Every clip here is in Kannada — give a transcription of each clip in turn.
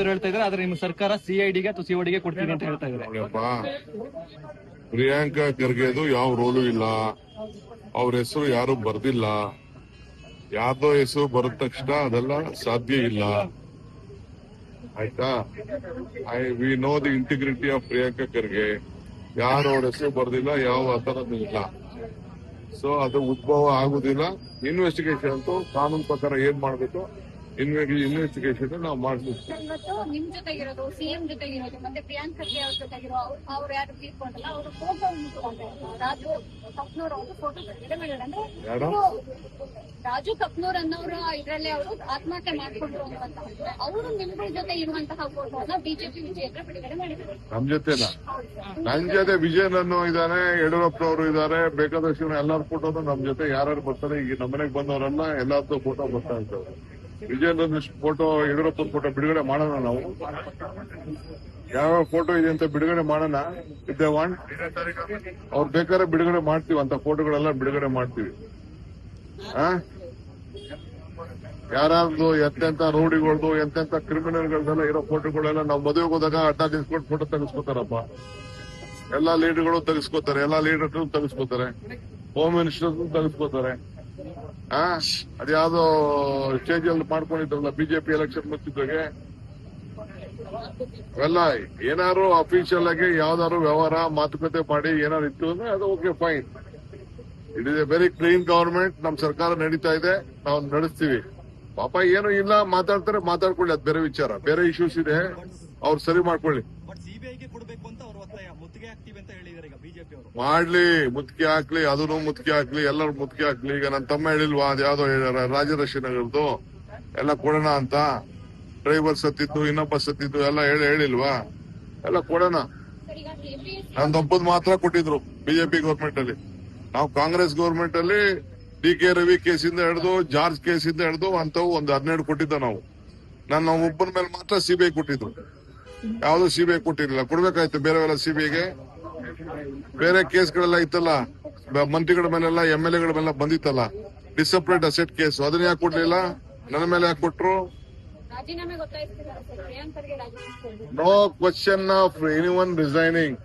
ಹೇಳ್ತಾ ಇದ್ದಾರೆ, ಆದ್ರೆ ನಿಮ್ಮ ಸರ್ಕಾರ ಸಿಐಡಿಗೆ ಅಥವಾ ಸಿಒಡಿಗೆ ಕೊಡ್ತೀನಿ ಅಂತ ಹೇಳ್ತಾ ಇದ್ದಾರೆ. ಪ್ರಿಯಾಂಕಾ ಖರ್ಗೆದು ಯಾವ ರೋಲು ಇಲ್ಲ. ಅವ್ರ ಹೆಸರು ಯಾರು ಬರ್ದಿಲ್ಲ. ಯಾರ್ದೋ ಹೆಸರು ಬರದ ತಕ್ಷಣ ಅದೆಲ್ಲ ಸಾಧ್ಯ ಇಲ್ಲ. ಆಯ್ತಾ? I we know the integrity of Priyanka Kharge. ಯಾರು ಅವ್ರ ಹೆಸರು ಬರ್ದಿಲ್ಲ, ಯಾವ ಆತರದ್ದು ಇಲ್ಲ. ಸೊ ಅದು ಉದ್ಭವ ಆಗುದಿಲ್ಲ. ಇನ್ವೆಸ್ಟಿಗೇಷನ್ ಅಂತೂ ಕಾನೂನು ಪ್ರಕಾರ ಏನ್ ಮಾಡ್ಬೇಕು? ಇನ್ವೆಸ್ಟಿಗೇಷನ್ ನಾವು ಮಾಡ್ತೀವಿ. ಇವತ್ತು ನಿಮ್ ಜೊತೆಗಿರೋದು ಸಿಎಂ ಜೊತೆಗಿರೋದು ಮತ್ತೆ ಪ್ರಿಯಾಂಕ್ ಖರ್ಗೆ ಅವ್ರ ಜೊತೆಗಿರೋ ಅವ್ರು ಯಾರು ತೀರ್ಕೊಂಡಲ್ಲ ಅವರು ಫೋಟೋ ರಾಜು ಕಪ್ನೂರ್ ಅವರು ಫೋಟೋ ಅಂದ್ರೆ ರಾಜು ಕಪ್ನೂರ್ ಅನ್ನೋರು ಇದ್ರಲ್ಲಿ ಅವರು ಆತ್ಮಹತ್ಯೆ ಮಾಡ್ಕೊಂಡ್ರು ಅಂತ ಅವರು ನಿಮ್ಗಳ ಜೊತೆ ಇರುವಂತಹ ಫೋಟೋನ ಬಿಜೆಪಿ ಬಿಡುಗಡೆ ಮಾಡಿದ್ರು ನಮ್ ಜೊತೆನ? ನನ್ ಜೊತೆ ವಿಜಯನ್ ಅನ್ನೋ ಇದಾರೆ ಯಡಿಯೂರಪ್ಪನವರು ಇದಾರೆ ಬೇಕಾದಷ್ಟು ಎಲ್ಲಾರು ಫೋಟೋ ಫೋಟೋನು ನಮ್ ಜೊತೆ ಯಾರ್ಯಾರು ಬರ್ತಾರೆ ಈಗ ನಮ್ಮನೆಗೆ ಬಂದವರನ್ನ ಎಲ್ಲಾರ್ದು ಫೋಟೋ ಬರ್ತಾ ಇರ್ತವೆ. ವಿಜಯನ್ ಫೋಟೋ ಯಡಿಯೂರಪ್ಪ ಫೋಟೋ ಬಿಡುಗಡೆ ಮಾಡೋಣ ನಾವು. ಯಾವ ಫೋಟೋ ಇದೆ ಅಂತ ಬಿಡುಗಡೆ ಮಾಡೋಣ. ದೇ ವಾಂಟ್ ಅವ್ರು ಬೇಕಾದ್ರೆ ಬಿಡುಗಡೆ ಮಾಡ್ತೀವಿ. ಅಂತ ಫೋಟೋಗಳೆಲ್ಲ ಬಿಡುಗಡೆ ಮಾಡ್ತೀವಿ. ಆ? ಯಾರ್ಯಾರ್ದು ಎಂತೆಂತ ರೌಡಿಗಳ್ದು ಎಂತೆಂತ ಕ್ರಿಮಿನಲ್ಗಳ್ದೆಲ್ಲ ಇರೋ ಫೋಟೋಗಳೆಲ್ಲ ನಾವು ಮದುವೆಗೆ ಹೋದಾಗ ಅಡ್ಡ ನಿಲ್ಸ್ಕೊಂಡು ಫೋಟೋ ತೆಗೆಸ್ಕೊತಾರಪ್ಪ. ಎಲ್ಲಾ ಲೀಡರ್ಗಳು ತೆಗೆಸ್ಕೊತಾರೆ. ಎಲ್ಲಾ ಲೀಡರ್ ತೆಗೆಸ್ಕೊತಾರೆ. ಹೋಮ್ ಮಿನಿಸ್ಟರ್ ತೆಗೆಸ್ಕೊತಾರೆ. ಆ ಅದ್ಯಾವ್ದೋ ಸ್ಟೇಜ್ ಅಲ್ಲಿ ಮಾಡ್ಕೊಂಡಿದ್ರಲ್ಲ ಬಿಜೆಪಿ ಎಲೆಕ್ಷನ್ ಮುಚ್ಚಿದ್ದಾಗೆ ಅವೆಲ್ಲ ಏನಾದ್ರು ಅಫಿಷಿಯಲ್ ಆಗಿ ಯಾವ್ದಾದ್ರು ವ್ಯವಹಾರ, ಮಾತುಕತೆ ಮಾಡಿ ಏನಾರು ಇತ್ತು ಅಂದ್ರೆ ಅದು okay fine it is a very clean government ನಮ್ ಸರ್ಕಾರ ನಡೀತಾ ಇದೆ, ನಾವು ನಡೆಸ್ತೀವಿ. ಪಾಪ ಏನು ಇಲ್ಲ, ಮಾತಾಡ್ತಾರೆ, ಮಾತಾಡ್ಕೊಳ್ಳಿ, ಅದು ಬೇರೆ ವಿಚಾರ. ಬೇರೆ ಇಶ್ಯೂಸ್ ಇದೆ, ಅವ್ರು ಸರಿ ಮಾಡ್ಕೊಳ್ಳಿ. ಮಾಡ್ಲಿ, ಮುತ್ಕಿ ಹಾಕ್ಲಿ, ಅದನ್ನು ಮುತ್ಕಿ ಹಾಕ್ಲಿ ಎಲ್ಲರೂ ಮುತ್ಕಿ ಹಾಕ್ಲಿ. ಈಗ ನನ್ನ ತಮ್ಮ ಹೇಳಿಲ್ವಾ, ಅದು ಯಾವ್ದೋ ರಾಜರಶಿ ನಗರದ್ದು. ಎಲ್ಲ ಕೊಡೋಣ ಅಂತ. ಡ್ರೈವರ್ ಸತ್ತಿದ್ದು, ಇನ್ನೊಬ್ಬ ಸತ್ತಿದ್ದು, ಎಲ್ಲ ಹೇಳಿ, ಹೇಳಿಲ್ವಾ? ಎಲ್ಲ ಕೊಡೋಣ. ನಂದೊಬ್ಬದ್ ಮಾತ್ರ ಕೊಟ್ಟಿದ್ರು ಬಿಜೆಪಿ ಗೌರ್ಮೆಂಟ್ ಅಲ್ಲಿ. ನಾವು ಕಾಂಗ್ರೆಸ್ ಗೌರ್ಮೆಂಟ್ ಅಲ್ಲಿ ಡಿ ಕೆ ರವಿ ಕೇಸಿಂದ ಹಿಡಿದು, ಜಾರ್ಜ್ ಕೇಸಿಂದ ಹಿಡಿದು ಅಂತವು ಒಂದು ಹನ್ನೆರಡು ಕೊಟ್ಟಿದ್ದ ನಾವು. ನನ್ನ ಒಬ್ಬನ ಮೇಲೆ ಮಾತ್ರ ಸಿಬಿಐ ಕೊಟ್ಟಿದ್ರು. ಯಾವ್ದು ಸಿಬಿಐ ಕೊಟ್ಟಿರಲಿಲ್ಲ. ಕೊಡ್ಬೇಕಾಯ್ತು ಬೇರೆವೆಲ್ಲ ಸಿಬಿಐಗೆ ಬೇರೆ ಕೇಸ್ಗಳೆಲ್ಲ ಇತ್ತಲ್ಲ? ಮಂತ್ರಿಗಳ ಮೇಲೆಲ್ಲ ಎಂ ಎಲ್ ಎಗಳ ಮೇಲೆ ಬಂದಿತ್ತಲ್ಲ? Disproportionate asset case. ಅದನ್ನ ಯಾಕೆ ಕೊಡ್ಲಿಲ್ಲ? ನನ್ನ ಮೇಲೆ ಯಾಕೆ ಕೊಟ್ರು. No question of anyone resigning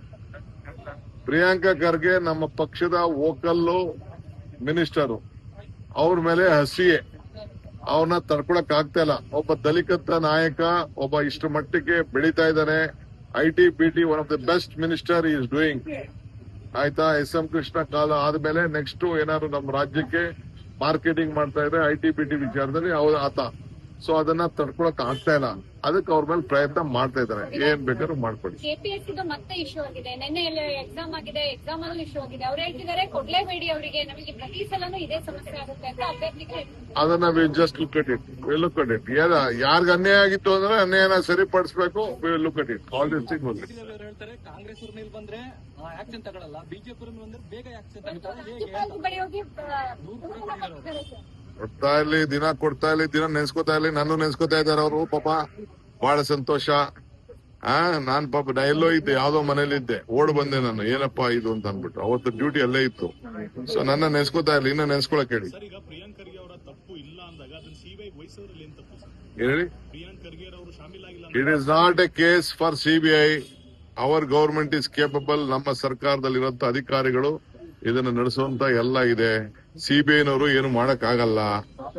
Priyanka Kharge ನಮ್ಮ ಪಕ್ಷದ ವೋಕಲ್ ಮಿನಿಸ್ಟರ್. ಅವ್ರ ಮೇಲೆ ಹಸಿಯೇ. ಅವ್ರನ್ನ ತಡ್ಕೊಳಕ್ ಆಗ್ತಾ ಇಲ್ಲ. ಒಬ್ಬ ದಲಿತ ನಾಯಕ ಒಬ್ಬ ಇಷ್ಟು ಮಟ್ಟಿಗೆ ಬೆಳೀತಾ ಇದ್ದಾನೆ. I T B T one of the best minister is doing ಆಯ್ತಾ, ಎಸ್ ಎಂ ಕೃಷ್ಣ ಕಾಲ ಆದ್ಮೇಲೆ ನೆಕ್ಸ್ಟ್ ಏನಾದ್ರು ನಮ್ಮ ರಾಜ್ಯಕ್ಕೆ ಮಾರ್ಕೆಟಿಂಗ್ ಮಾಡ್ತಾ ಇದ್ರೆ ಐಟಿ ಟಿ ಪಿ ಟಿ ವಿಚಾರದಲ್ಲಿ ಅವ್ರು ಆತ. ಸೊ ಅದನ್ನ ತಡ್ಕೊಳಕ್ ಆಗ್ತಾ ಇಲ್ಲ. ಅದಕ್ಕೆ ಅವ್ರ ಮೇಲೆ ಪ್ರಯತ್ನ ಮಾಡ್ತಾ ಇದ್ದಾರೆ. ಏನ್ ಬೇಕಾದ್ರೂ ಮಾಡ್ಕೊಳ್ಳಿ ಕೆಪಿಎಸ್ಸಿ ಮತ್ತೆ ಇಶ್ಯೂ ಆಗಿದೆ. ನಿನ್ನೆ ಎಕ್ಸಾಮ್ ಆಗಿದೆ. ಎಕ್ಸಾಮ್ ಅಲ್ಲೂ ಇಶ್ಯೂ ಆಗಿದೆ. ಅವ್ರು ಹೇಳ್ತಿದ್ದಾರೆ ಕೊಡ್ಲೇಬೇಡಿ ಅವರಿಗೆ. ನಮಗೆ ಪ್ರತಿ ಸಲನೂ ಇದೇ ಸಮಸ್ಯೆ ಆಗುತ್ತೆ ಅಂತ ಅಭ್ಯರ್ಥಿಗಳು ಅದನ್ನ we just look at it we look at it ಯಾರಿಗ ಅನ್ಯಾಯ ಆಗಿತ್ತು ಅಂದ್ರೆ ಅನ್ಯಾಯನ ಸರಿಪಡಿಸಬೇಕು. We look at it all this thing only ಅವರು ಹೇಳ್ತಾರೆ ಕಾಂಗ್ರೆಸ್ ಅವ್ರ ಮೇಲೆ ಬಂದ್ರೆ ಆಕ್ಷನ್ ತಗೊಳಲ್ಲ. ಬಿಜೆಪಿ ಅವ್ರ ಬಂದ್ರೆ ಬೇಗ ಆಕ್ಷನ್ ತಗೊಳ್ತಾರೆ. ಕೊಡ್ತಾ ಇರ್ಲಿ ದಿನ ಕೊಡ್ತಾ ಇರ್ಲಿ ದಿನ ನೆನ್ಸ್ಕೊತಾ ಇರ್ಲಿ ನಾನು ನೆನ್ಸ್ಕೊತಾ ಇದ್ದಾರೆ ಅವರು ಪಾಪ. ಬಹಳ ಸಂತೋಷ. ಆ ನಾನ್ ಪಾಪ ನಾ ಎಲ್ಲೋ ಇದ್ದೆ ಯಾವ್ದೋ ಮನೇಲಿ ಇದ್ದೆ ಓಡ್ ಬಂದೆ ನಾನು ಏನಪ್ಪಾ ಇದು ಅಂತ ಅನ್ಬಿಟ್ಟು ಅವತ್ತು ಡ್ಯೂಟಿ ಅಲ್ಲೇ ಇತ್ತು. ಸೊ ನನ್ನ ನೆನ್ಸ್ಕೊತಾ ಇರ್ಲಿ ಇನ್ನ ನೆನ್ಸ್ಕೊಳಕ್ ಹೇಳಿ. ಹೇಳಿ. It is not a case for CBI our government is capable ನಮ್ಮ ಸರ್ಕಾರದಲ್ಲಿರುವಂತ ಅಧಿಕಾರಿಗಳು ಇದನ್ನ ನಡೆಸುವಂತ ಎಲ್ಲ ಇದೆ. ಸಿಬಿಐನವರು ಏನು ಮಾಡಕ್ ಆಗಲ್ಲ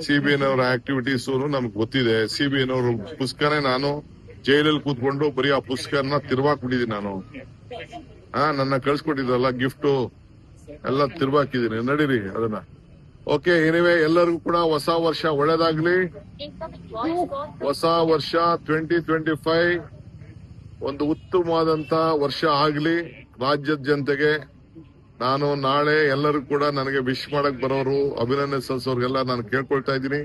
ಸಿಬಿಐನವರ ಆಕ್ಟಿವಿಟೀಸ್ ನಮ್ಗೆ ಗೊತ್ತಿದೆ. ಸಿಬಿಐನವರು ಪುಸ್ತಕನೇ ನಾನು ಜೈಲಲ್ಲಿ ಕೂತ್ಕೊಂಡು ಬರೀ ಆ ಪುಸ್ತಕನ ತಿರ್ವಾಕ್ಬಿಟ್ಟಿದ್ದೀನಿ ನಾನು. ಹಾ ನನ್ನ ಕಳ್ಸಿಕೊಟ್ಟಿದ್ರಲ್ಲ ಗಿಫ್ಟ್, ಎಲ್ಲ ತಿರ್ವಾಕಿದ್ದೀನಿ. ನಡೀರಿ ಅದನ್ನ. ಓಕೆ ಎನಿವೆ ಎಲ್ಲರಿಗೂ ಕೂಡ ಹೊಸ ವರ್ಷ ಒಳ್ಳೇದಾಗ್ಲಿ. ಹೊಸ ವರ್ಷ ಟ್ವೆಂಟಿ ಟ್ವೆಂಟಿ ಫೈವ್ ಒಂದು ಉತ್ತಮವಾದಂತ ವರ್ಷ ಆಗ್ಲಿ. ರಾಜ್ಯದ ಜನತೆಗೆ ನಾನು ನಾಳೆ ಎಲ್ಲರೂ ಕೂಡ ನನಗೆ ವಿಶ್ ಮಾಡಕ್ ಬರೋರು ಅಭಿನಂದನೆ ಅಭಿನಂದಿಸೋರ್ಗೆಲ್ಲ ನಾನು ಕೇಳ್ಕೊಳ್ತಾ ಇದ್ದೀನಿ.